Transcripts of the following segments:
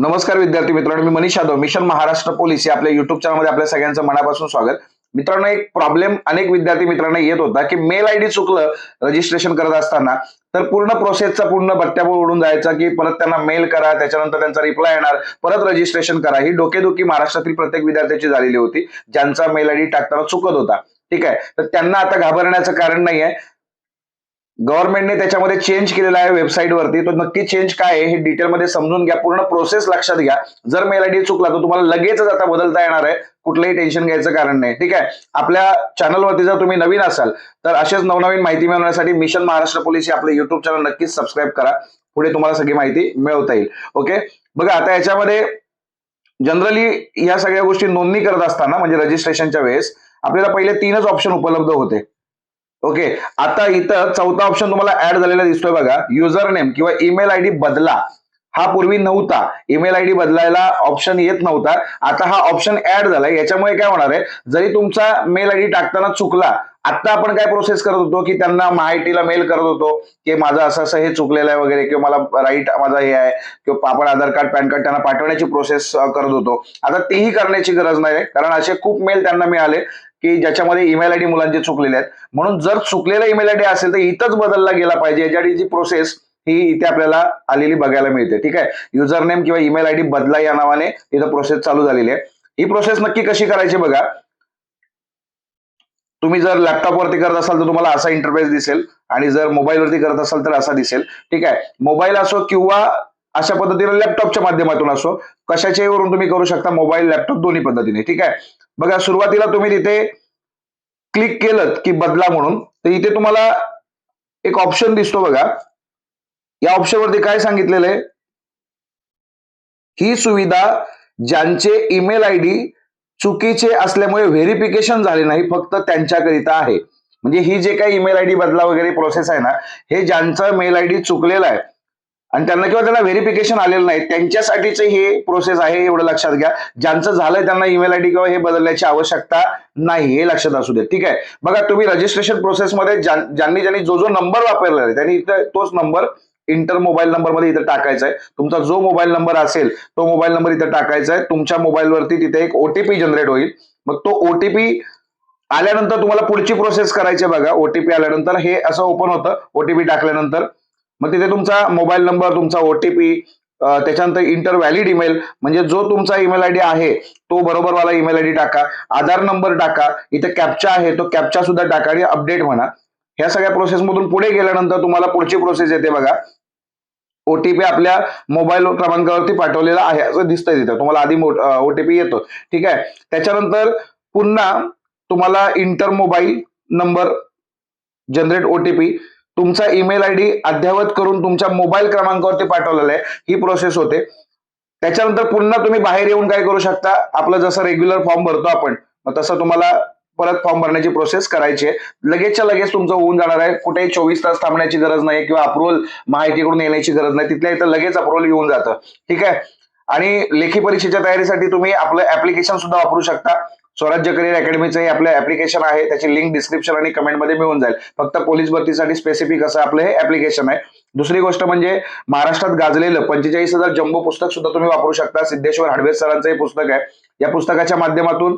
नमस्कार विद्यार्थी मित्रांनो मी मनीष यादव मिशन महाराष्ट्र पोलीस या आपल्या युट्यूब चॅनलमध्ये आपल्या सगळ्यांचं मनापासून स्वागत. मित्रांनो एक प्रॉब्लेम अनेक विद्यार्थी मित्रांना येत होता की मेल आय डी चुकलं रजिस्ट्रेशन करत असताना तर पूर्ण प्रोसेसचा पूर्ण बट्ट्याबोळ उडून जायचा की परत त्यांना मेल करा त्याच्यानंतर त्यांचा रिप्लाय येणार परत रजिस्ट्रेशन करा. ही डोकेदुखी महाराष्ट्रातील प्रत्येक विद्यार्थ्याची झालेली होती ज्यांचा मेल आय डी टाकताना चुकत होता. ठीक आहे? तर त्यांना आता घाबरण्याचं कारण नाही आहे गव्हर्नमेंटने त्याच्यामध्ये चेंज केलेला आहे वेबसाईटवरती तो नक्की चेंज काय आहे हे डिटेलमध्ये समजून घ्या. पूर्ण प्रोसेस लक्षात घ्या. जर मेल आयडी चुकला तर तुम्हाला लगेचच आता बदलता येणार आहे. कुठलंही टेन्शन घ्यायचं कारण नाही. ठीक आहे? आपल्या चॅनलवरती जर तुम्ही नवीन असाल तर असेच नवनवीन माहिती मिळवण्यासाठी मिशन महाराष्ट्र पोलीस हे आपलं युट्यूब चॅनल नक्कीच सबस्क्राईब करा. पुढे तुम्हाला सगळी माहिती मिळवता येईल. ओके बघा आता याच्यामध्ये जनरली या सगळ्या गोष्टी नोंदणी करत असताना म्हणजे रजिस्ट्रेशनच्या वेळेस आपल्याला पहिले तीनच ऑप्शन उपलब्ध होते. ओके आता इथं चौथा ऑप्शन तुम्हाला ऍड झालेला दिसतोय बघा. युजर नेम किंवा ईमेल आयडी बदला. हा पूर्वी नव्हता. ईमेल आयडी बदलायला ऑप्शन येत नव्हता. आता हा ऑप्शन ऍड झालाय. याच्यामुळे काय होणार आहे? जरी तुमचा मेल आयडी टाकताना चुकला आता आपण काय प्रोसेस करत होतो? की त्यांना माहितीला मेल करत होतो की माझं असं असं हे चुकलेलं आहे वगैरे किंवा मला राईट माझा हे आहे किंवा आपण आधार कार्ड पॅन कार्ड त्यांना पाठवण्याची प्रोसेस करत होतो. आता तेही करण्याची गरज नाही कारण असे खूप मेल त्यांना मिळाले की ज्याच्यामध्ये ईमेल आयडी मुलांचे चुकलेले आहेत. म्हणून जर चुकलेला ईमेल आयडी असेल तर इथंच बदलला गेला पाहिजे. याच्याची प्रोसेस ही इथे आपल्याला आलेली बघायला मिळते. ठीक आहे? युजर नेम किंवा ईमेल आयडी बदला या नावाने इथं प्रोसेस चालू झालेली आहे. ही प्रोसेस नक्की कशी करायची बघा. तुम्ही जर लॅपटॉपवरती करत असाल तर तुम्हाला असा इंटरफेस दिसेल आणि जर मोबाईलवरती करत असाल तर असा दिसेल. ठीक आहे? मोबाईल असो किंवा अशा पद्धतीने लॅपटॉपच्या माध्यमातून असो कशाच्याही वरून तुम्ही करू शकता मोबाईल लॅपटॉप दोन्ही पद्धतीने. ठीक आहे? बघा सुरुवातीला तुम्ही तिथे क्लिक केलं की बदला म्हणून तर इथे तुम्हाला एक ऑप्शन दिसतो बघा. या ऑप्शनवरती काय सांगितलेलं आहे? ही सुविधा ज्यांचे ईमेल आय डी चुकीचे असल्यामुळे व्हेरिफिकेशन झाले नाही फक्त त्यांच्याकरिता आहे. म्हणजे ही जे काही ईमेल आय डी बदला वगैरे प्रोसेस आहे ना हे ज्यांचा मेल आय डी चुकलेला आहे आणि त्यांना किंवा त्यांना व्हेरिफिकेशन आलेलं नाही त्यांच्यासाठीचे हे प्रोसेस आहे एवढं लक्षात घ्या. ज्यांचं झालंय त्यांना ईमेल आयडी किंवा हे बदलण्याची आवश्यकता नाही हे लक्षात असू दे ठीक आहे? बघा तुम्ही रजिस्ट्रेशन प्रोसेसमध्ये ज्यांनी ज्यांनी जो जो नंबर वापरलेला आहे त्यांनी तोच नंबर इंटर मोबाईल नंबरमध्ये इथं टाकायचा आहे तुमचा जो मोबाईल नंबर असेल तो मोबाईल नंबर इथं टाकायचा आहे तुमच्या मोबाईलवरती तिथे एक ओटीपी जनरेट होईल. मग तो ओटीपी आल्यानंतर तुम्हाला पुढची प्रोसेस करायची आहे बघा. ओटीपी आल्यानंतर हे असं ओपन होतं. ओटीपी टाकल्यानंतर मग तिथे तुमचा मोबाईल नंबर तुमचा ओटीपी त्याच्यानंतर इंटर व्हॅलिड ईमेल म्हणजे जो तुमचा ईमेल आयडी आहे तो बरोबर वाला ईमेल आयडी टाका. आधार नंबर टाका. इथे कॅप्चा आहे तो कॅप्चा सुद्धा टाका आणि अपडेट म्हणा. ह्या सगळ्या प्रोसेस मधून पुढे गेल्यानंतर तुम्हाला पुढची प्रोसेस येते बघा. ओटीपी आपल्या मोबाईल क्रमांकावरती पाठवलेला आहे असं दिसतंय तिथं. तुम्हाला आधी ओटीपी येतो. ठीक आहे? त्याच्यानंतर पुन्हा तुम्हाला enter mobile number generate OTP तुमचा ईमेल आय डी अद्ययावत करून तुमच्या मोबाईल क्रमांकावरती पाठवलेला आहे. ही प्रोसेस होते. त्याच्यानंतर पुन्हा तुम्ही बाहेर येऊन काय करू शकता? आपलं जसं रेग्युलर फॉर्म भरतो आपण मग तसं तुम्हाला परत फॉर्म भरण्याची प्रोसेस करायची आहे. लगेचच्या लगेच तुमचं होऊन जाणार आहे. कुठेही चोवीस तास थांबण्याची गरज नाही किंवा अप्रुव्हल माहितीकडून येण्याची गरज नाही. तिथल्या इथं लगेच अप्रुव्हल येऊन जातं. ठीक आहे? आणि लेखी परीक्षेच्या तयारीसाठी तुम्ही आपलं ऍप्लिकेशन सुद्धा वापरू शकता. स्वराज्य करिअर अकॅडमीचं हे आपलं ऍप्लिकेशन आहे. त्याची लिंक डिस्क्रिप्शन आणि कमेंटमध्ये मिळून जाईल. फक्त पोलीस भरतीसाठी स्पेसिफिक असं आपलं हे ऍप्लिकेशन आहे. दुसरी गोष्ट म्हणजे महाराष्ट्रात गाजलेलं पंचेचाळीस हजार जम्बो पुस्तक सुद्धा तुम्ही वापरू शकता. सिद्धेश्वर हाडवे सरांचं हे पुस्तक आहे. या पुस्तकाच्या माध्यमातून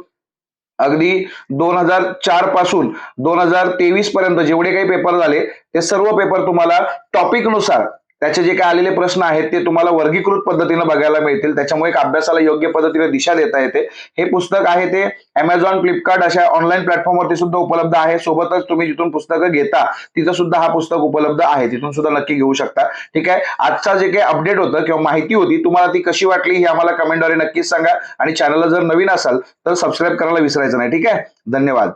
अगदी दोन हजार चारपासून दोन हजार तेवीस पर्यंत जेवढे काही पेपर झाले ते सर्व पेपर तुम्हाला टॉपिकनुसार त्याचे जे काही आलेले प्रश्न आहेत ते तुम्हाला वर्गीकृत पद्धतीने बघायला मिळतील. त्याच्यामुळे एक अभ्यासाला योग्य पद्धतीने दिशा देता येते. हे पुस्तक आहे ते अमेझॉन फ्लिपकार्ट अशा ऑनलाईन प्लॅटफॉर्मवरती सुद्धा उपलब्ध आहे. सोबतच तुम्ही जिथून पुस्तकं घेता तिथं सुद्धा हा पुस्तक उपलब्ध आहे. तिथून सुद्धा नक्की घेऊ शकता. ठीक आहे? आजचा जे काही अपडेट होतं किंवा माहिती होती तुम्हाला ती कशी वाटली ही आम्हाला कमेंटद्वारे नक्कीच सांगा. आणि चॅनलला जर नवीन असाल तर सबस्क्राईब करायला विसरायचं नाही. ठीक आहे? धन्यवाद.